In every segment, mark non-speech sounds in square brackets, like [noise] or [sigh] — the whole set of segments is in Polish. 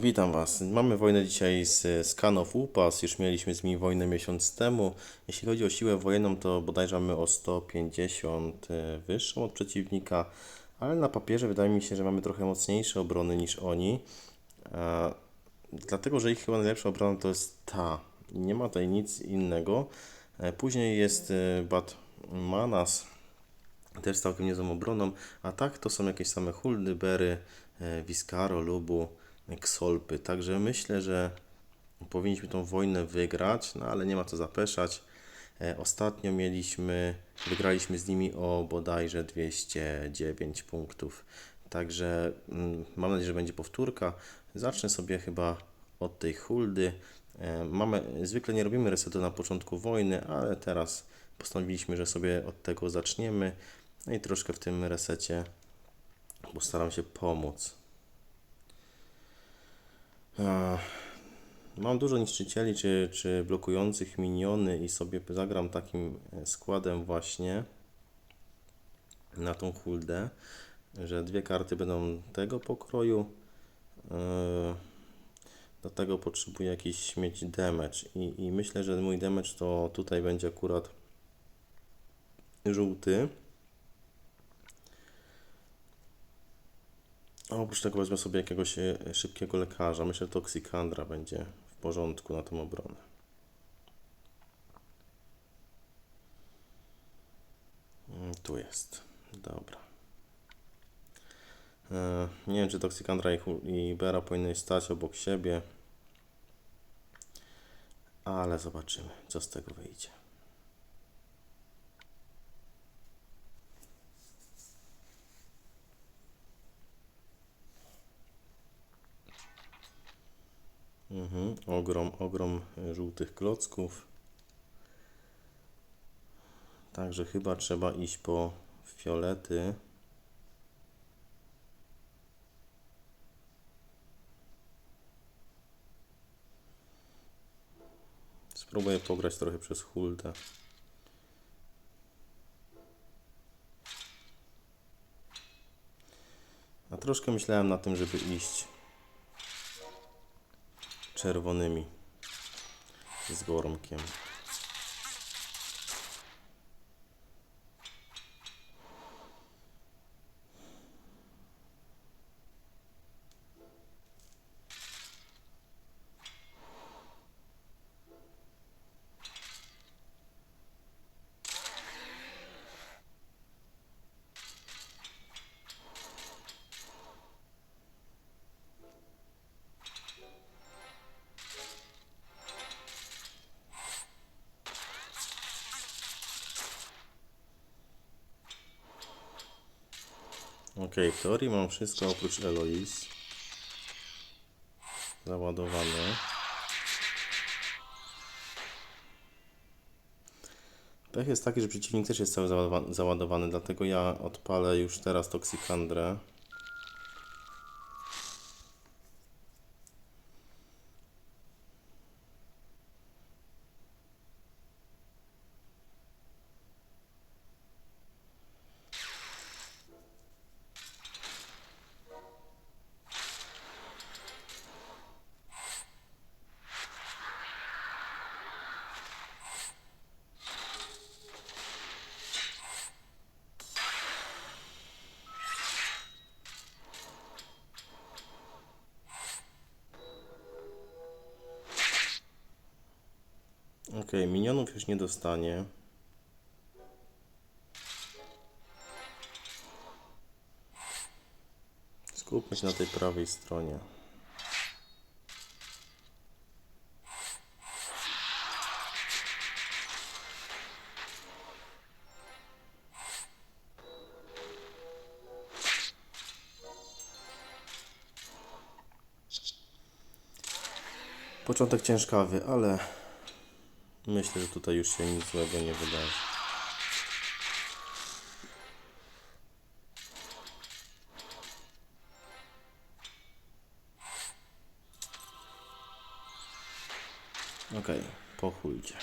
Witam Was. Mamy wojnę dzisiaj z of Upas. Już mieliśmy z nimi wojnę miesiąc temu. Jeśli chodzi o siłę wojenną, to bodajże mamy o 150 e, wyższą od przeciwnika, ale na papierze wydaje mi się, że mamy trochę mocniejsze obrony niż oni. E, Dlatego, że ich chyba najlepsza obrona to jest ta. Nie ma tutaj nic innego. E, Później jest e, Bad Manas, też całkiem niezłą obroną, a tak to są jakieś same Huldy, Bery, e, Viscaro, Lubu, Xolpy. Także myślę, że powinniśmy tą wojnę wygrać, no ale nie ma co zapeszać. E, Ostatnio mieliśmy, wygraliśmy z nimi o bodajże 209 punktów. Także mm, mam nadzieję, że będzie powtórka. Zacznę sobie chyba od tej huldy. E, Mamy, zwykle nie robimy resetu na początku wojny, ale teraz postanowiliśmy, że sobie od tego zaczniemy. No i troszkę w tym resecie postaram się pomóc. Mam dużo niszczycieli czy, czy blokujących miniony i sobie zagram takim e, składem właśnie na tą huldę, że dwie karty będą tego pokroju. Do tego potrzebuję jakiś mieć damage i, i myślę, że mój damage to tutaj będzie akurat żółty. A oprócz tego wezmę sobie jakiegoś e, szybkiego lekarza. Myślę, że Toxicandra będzie w porządku na tą obronę. Mm, Tu jest. Dobra. E, Nie wiem, czy Toxicandra i, Hu- i Bera powinny stać obok siebie. Ale zobaczymy, co z tego wyjdzie. Mhm, ogrom, ogrom e, żółtych klocków. Także chyba trzeba iść po fiolety. Spróbuję pograć trochę przez huldę. A troszkę myślałem na tym, żeby iść czerwonymi z gormkiem. Ok, w teorii mam wszystko oprócz Eloise. Załadowane. Pech jest taki, że przeciwnik też jest cały załadowa- załadowany, dlatego ja odpalę już teraz Toxicandrę. Ok, minionów już nie dostanie. Skupmy się na tej prawej stronie. Początek ciężkawy, ale myślę, że tutaj już się nic złego nie wydarzy. Okej, po huldzie.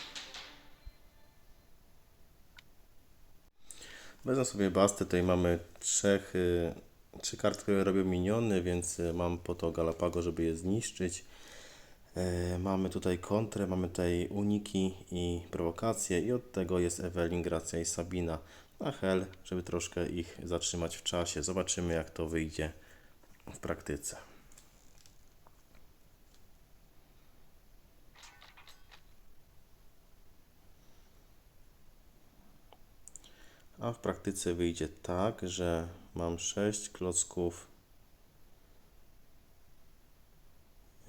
Wezmę sobie bastę, tutaj mamy trzech y, trzy karty, które robią miniony, więc e, mam po to Galapago, żeby je zniszczyć. E, Mamy tutaj kontrę, mamy tutaj uniki i prowokacje i od tego jest Ewelin, Gracja i Sabina. A Hel, żeby troszkę ich zatrzymać w czasie. Zobaczymy jak to wyjdzie w praktyce. A w praktyce wyjdzie tak, że mam 6 klocków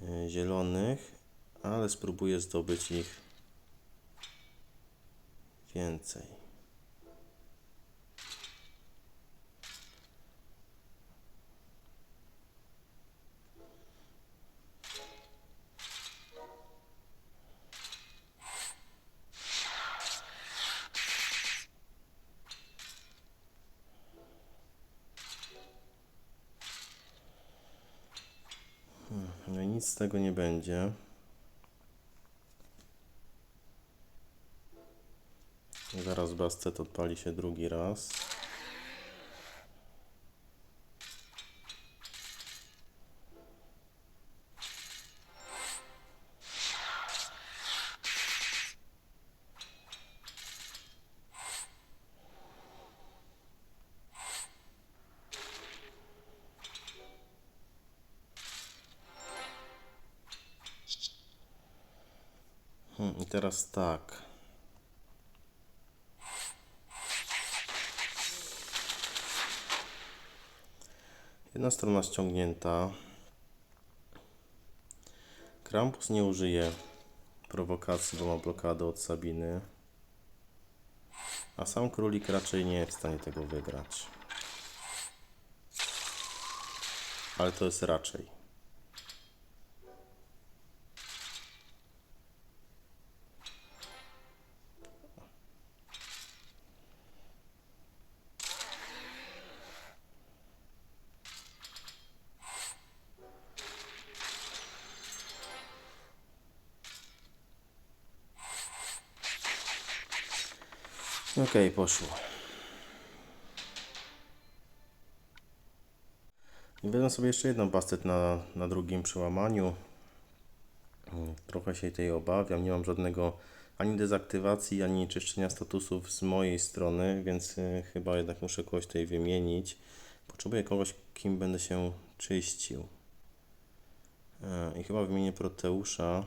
e, zielonych, ale spróbuję zdobyć ich więcej. No i nic z tego nie będzie. Zaraz bastet odpali się drugi raz. Tak. Jedna strona ściągnięta. Krampus nie użyje prowokacji, bo ma blokadę od Sabiny. A sam królik raczej nie jest w stanie tego wygrać. Ale to jest raczej. Okej, poszło. I wezmę sobie jeszcze jedną bastet na, na drugim przełamaniu. Mm, Trochę się tej obawiam. Nie mam żadnego ani dezaktywacji, ani czyszczenia statusów z mojej strony, więc y, chyba jednak muszę kogoś tutaj wymienić. Potrzebuję kogoś, kim będę się czyścił. E, I chyba wymienię Proteusza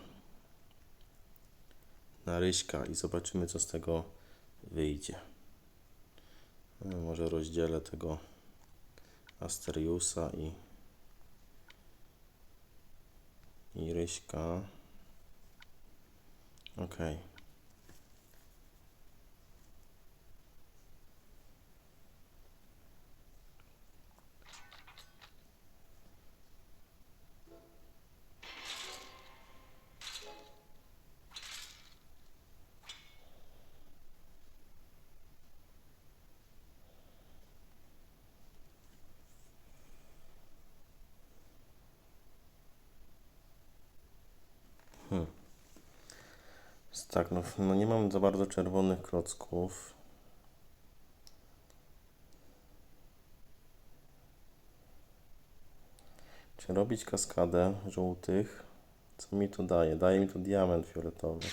na Ryśka i zobaczymy, co z tego wyjdzie. No, może rozdzielę tego Asteriusa i, i Ryśka. Ok. Tak, no, no nie mam za bardzo czerwonych klocków. Czy robić kaskadę żółtych? Co mi to daje? Daje mi to diament fioletowy.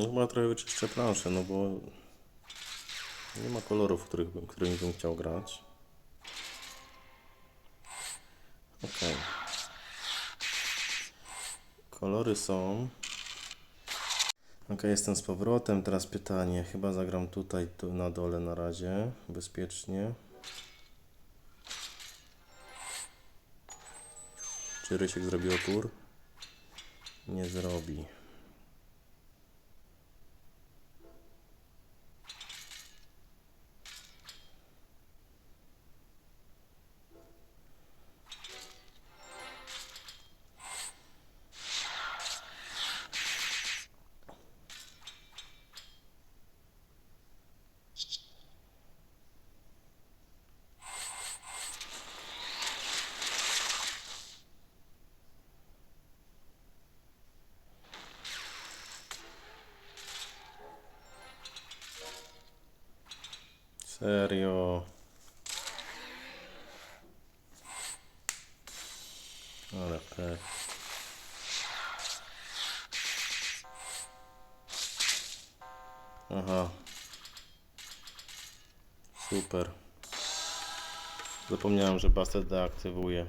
No chyba trochę wyczyszczę planszę, no bo nie ma kolorów, których, którymi bym chciał grać. Ok. Kolory są. Ok, jestem z powrotem. Teraz pytanie. Chyba zagram tutaj tu na dole na razie. Bezpiecznie. Czy Rysiek zrobi opór? Nie zrobi. Ale. Aha. Super. Zapomniałem, że Bastet aktywuje.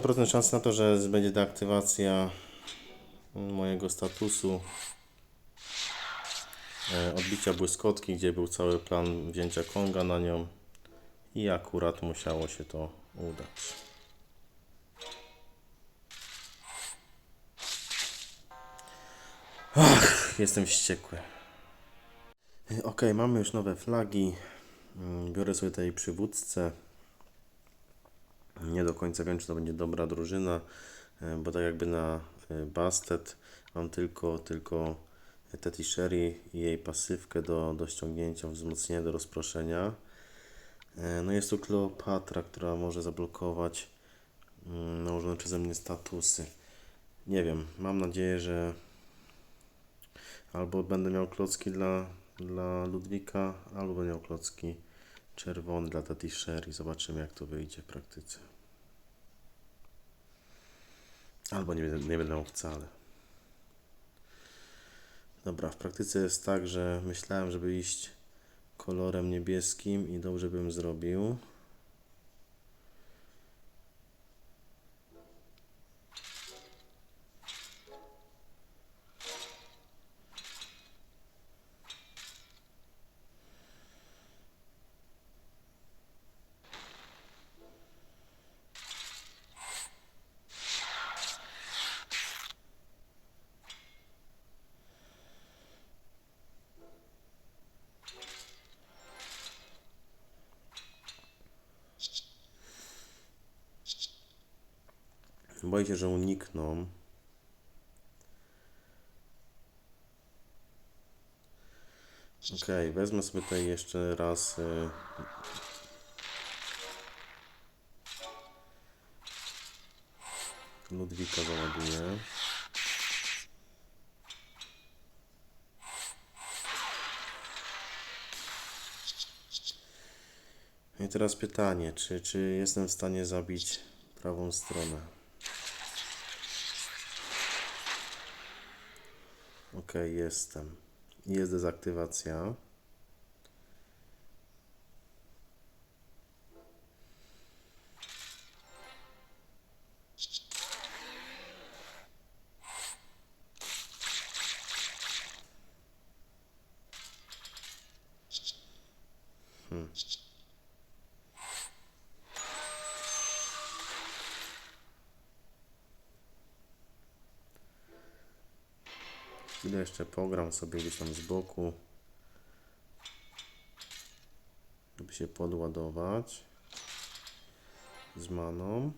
50% szans na to, że będzie deaktywacja mojego statusu e, odbicia błyskotki, gdzie był cały plan wzięcia Konga na nią i akurat musiało się to udać. Ach, jestem wściekły. E, ok, mamy już nowe flagi. Mm, biorę sobie tej przywódcę. Nie do końca wiem, czy to będzie dobra drużyna, e, bo tak jakby na e, Bastet mam tylko, tylko Teti Sherry i jej pasywkę do, do ściągnięcia, wzmocnienia, do rozproszenia. E, No jest tu Kleopatra, która może zablokować mm, nałożone przeze mnie statusy. Nie wiem, mam nadzieję, że albo będę miał klocki dla, dla Ludwika, albo będę miał klocki czerwone dla Tati Sherry. Zobaczymy, jak to wyjdzie w praktyce. Albo nie, nie będę miał wcale. Dobra, w praktyce jest tak, że myślałem, żeby iść kolorem niebieskim i dobrze bym zrobił. Boję się, że unikną. Okej, wezmę sobie tutaj jeszcze raz. y, Ludwika załaduję. I teraz pytanie, czy, czy jestem w stanie zabić prawą stronę? Ok, jestem. Jest dezaktywacja. Hmm. Chwilę jeszcze pogram sobie gdzieś tam z boku, żeby się podładować z maną.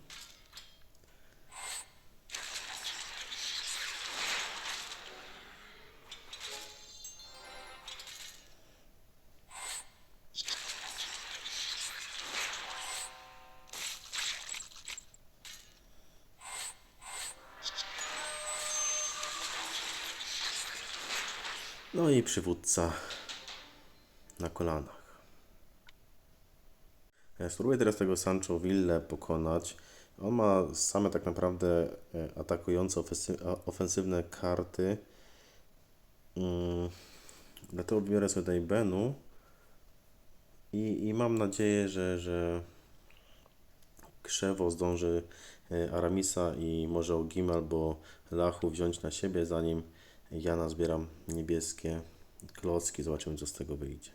No i przywódca na kolanach. Ja spróbuję teraz tego Sancho Ville pokonać. On ma same tak naprawdę e, atakujące ofensywne karty. Mm, Dlatego biorę sobie tutaj Benu i, i mam nadzieję, że, że Krzewo zdąży e, Aramisa i może Ogima albo Lachu wziąć na siebie, zanim ja nazbieram niebieskie klocki. Zobaczymy, co z tego wyjdzie.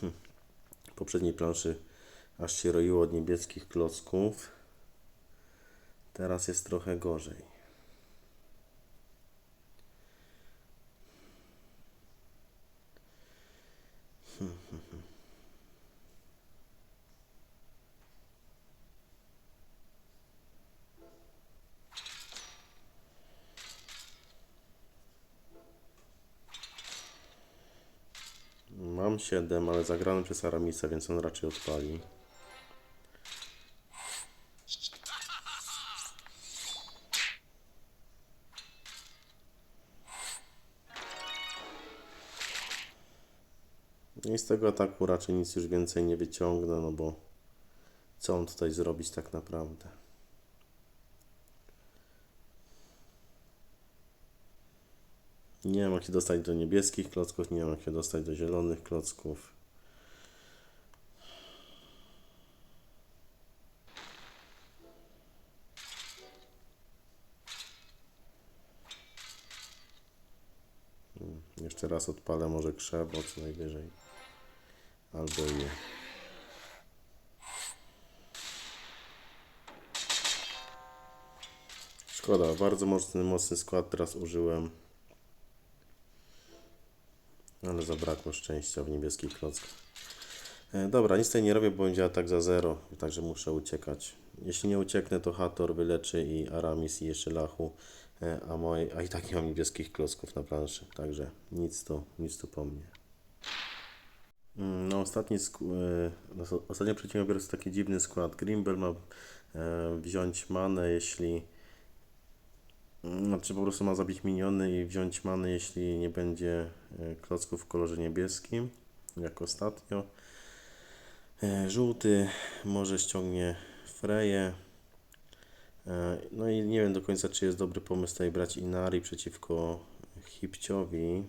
Hmm. Poprzedniej planszy aż się roiło od niebieskich klocków. Teraz jest trochę gorzej. Mam 7, ale zagrany przez Aramisa, więc on raczej odpali. I z tego ataku raczej nic już więcej nie wyciągnę, no bo co on tutaj zrobić tak naprawdę? Nie wiem jak się dostać do niebieskich klocków, nie wiem jak się dostać do zielonych klocków. Hmm, Jeszcze raz odpalę może krzewo co najwyżej. Albo nie. Szkoda, bardzo mocny, mocny skład teraz użyłem. Ale zabrakło szczęścia w niebieskich klockach. E, dobra, nic tutaj nie robię, bo będzie atak za zero, także muszę uciekać. Jeśli nie ucieknę, to Hator wyleczy i Aramis i jeszcze Lachu, e, a, moje, a i tak nie mam niebieskich klocków na planszy, także nic to, nic to po mnie. Mm, No ostatni, e, no, ostatnio biorąc taki dziwny skład. Grimble ma wziąć manę, jeśli Znaczy po prostu ma zabić miniony i wziąć manę, jeśli nie będzie e, klocków w kolorze niebieskim, jak ostatnio. E, Żółty może ściągnie Freję. E, No i nie wiem do końca, czy jest dobry pomysł tutaj brać Inari przeciwko Hipciowi.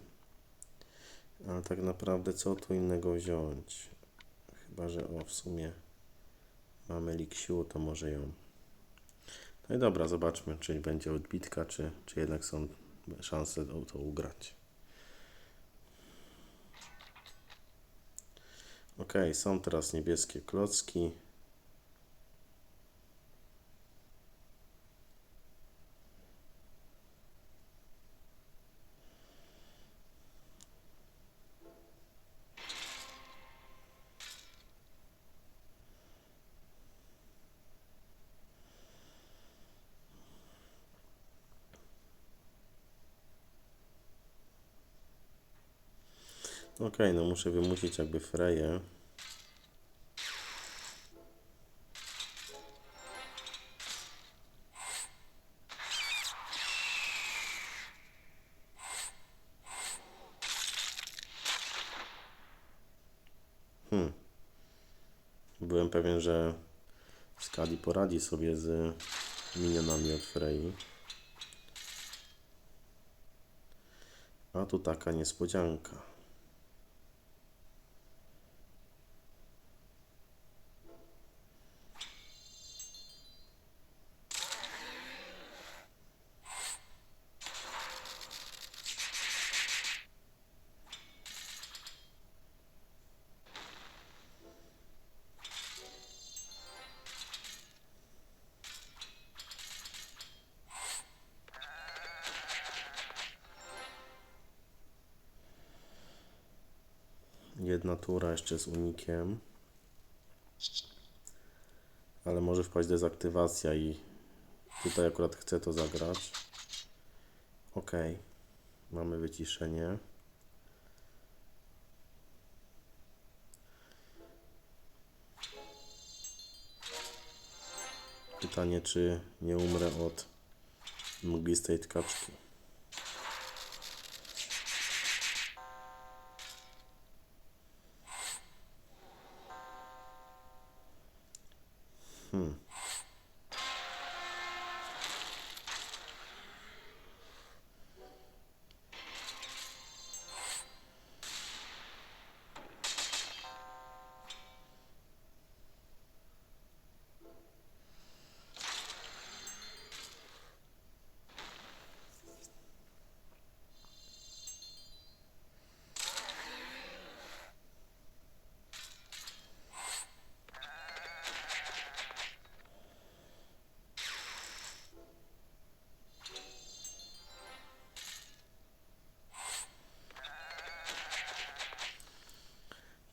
Ale tak naprawdę co tu innego wziąć? Chyba, że o w sumie mamy Liksiu, to może ją. No i dobra, zobaczmy, czy będzie odbitka, czy, czy jednak są szanse to, to ugrać. Ok, są teraz niebieskie klocki. Ok, no muszę wymusić jakby freję. Hmm. Byłem pewien, że Skadi poradzi sobie z minionami od Frei. A tu taka niespodzianka. Jedna tura jeszcze z unikiem. Ale może wpaść dezaktywacja i tutaj akurat chcę to zagrać. Ok. Mamy wyciszenie. Pytanie, czy nie umrę od mglistej tkaczki. Hmm.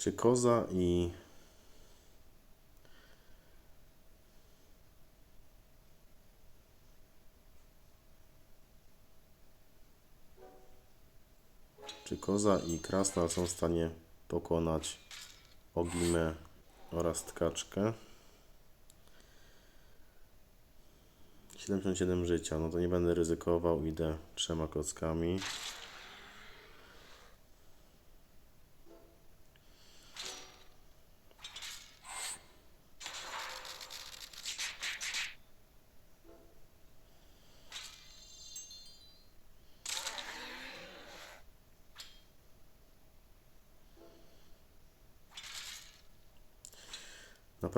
Czy koza i Czy koza i krasna są w stanie pokonać ogimę oraz tkaczkę? 77 życia, no to nie będę ryzykował, idę trzema kockami.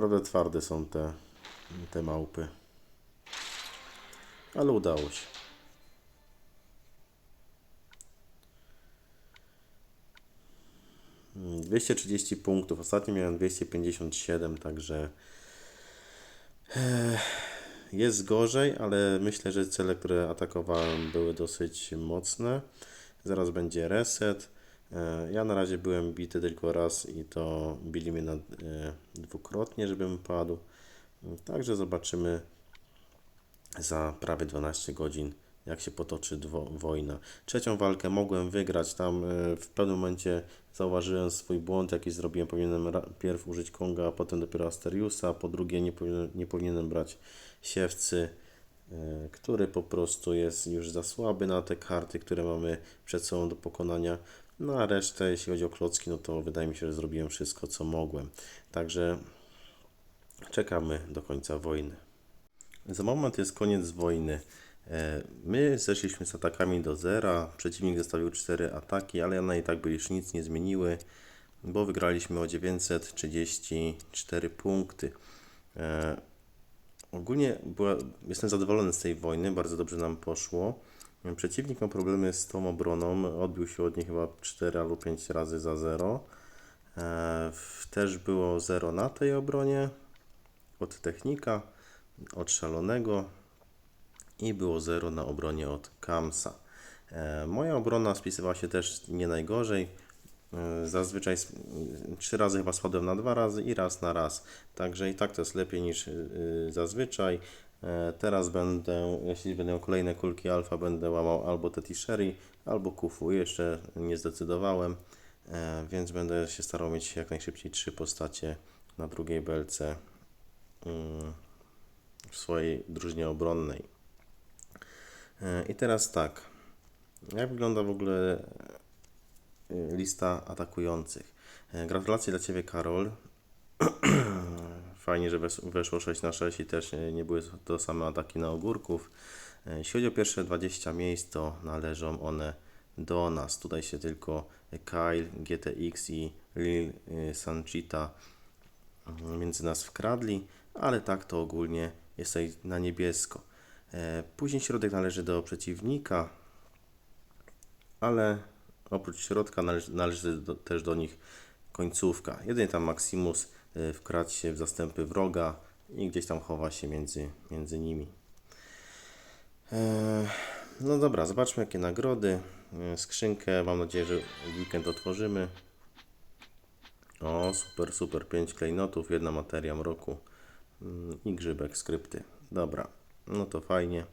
Naprawdę twarde są te, te małpy. Ale udało się. Mm, 230 punktów. Ostatnio miałem 257, także eh, jest gorzej, ale myślę, że cele, które atakowałem, były dosyć mocne. Zaraz będzie reset. E, Ja na razie byłem bity tylko raz i to bili mnie na, e, dwukrotnie, żebym padł. Także zobaczymy za prawie 12 godzin, jak się potoczy dwo- wojna. Trzecią walkę mogłem wygrać. Tam e, w pewnym momencie zauważyłem swój błąd, jaki zrobiłem. Powinienem pierw użyć Konga, a potem dopiero Asteriusa. Po drugie, nie, nie powinienem brać siewcy, który po prostu jest już za słaby na te karty, które mamy przed sobą do pokonania. No a resztę, jeśli chodzi o klocki, no to wydaje mi się, że zrobiłem wszystko, co mogłem. Także czekamy do końca wojny. Za moment jest koniec wojny. E, My zeszliśmy z atakami do zera. Przeciwnik zostawił 4 ataki, ale one i tak by już nic nie zmieniły, bo wygraliśmy o 934 punkty. E, Ogólnie była, jestem zadowolony z tej wojny, bardzo dobrze nam poszło. Przeciwnik ma problemy z tą obroną, odbił się od niej chyba 4 albo 5 razy za 0. E, Też było 0 na tej obronie od technika, od szalonego i było 0 na obronie od Kamsa. E, Moja obrona spisywała się też nie najgorzej. E, Zazwyczaj 3 razy chyba spadłem na 2 razy i raz na raz. Także i tak to jest lepiej niż y, zazwyczaj. E, Teraz będę, jeśli będą kolejne kulki alfa, będę łamał albo Teti Sherry, albo Kufu. Jeszcze nie zdecydowałem, e, więc będę się starał mieć jak najszybciej trzy postacie na drugiej belce mm, w swojej drużynie obronnej. E, I teraz tak. Jak wygląda w ogóle lista atakujących? Gratulacje dla Ciebie, Karol. [clears throat] Fajnie, że wes- weszło 6 na 6 i też nie, nie były to same ataki na ogórków. E, Jeśli chodzi o pierwsze 20 miejsc, to należą one do nas. Tutaj się tylko Kyle, GTX i Lil y, Sanchita mm, między nas wkradli, ale tak to ogólnie jest na niebiesko. E, Później środek należy do przeciwnika, ale oprócz środka należy, należy do, też do nich końcówka. Jedynie tam Maximus wkradł się w zastępy wroga i gdzieś tam chowa się między, między nimi. E, No dobra, zobaczmy jakie nagrody. E, Skrzynkę mam nadzieję, że weekend otworzymy. O, super, super. 5 klejnotów, jedna materia mroku mm, i grzybek skrypty. Dobra, no to fajnie.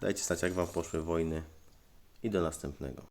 Dajcie znać jak Wam poszły wojny i do następnego.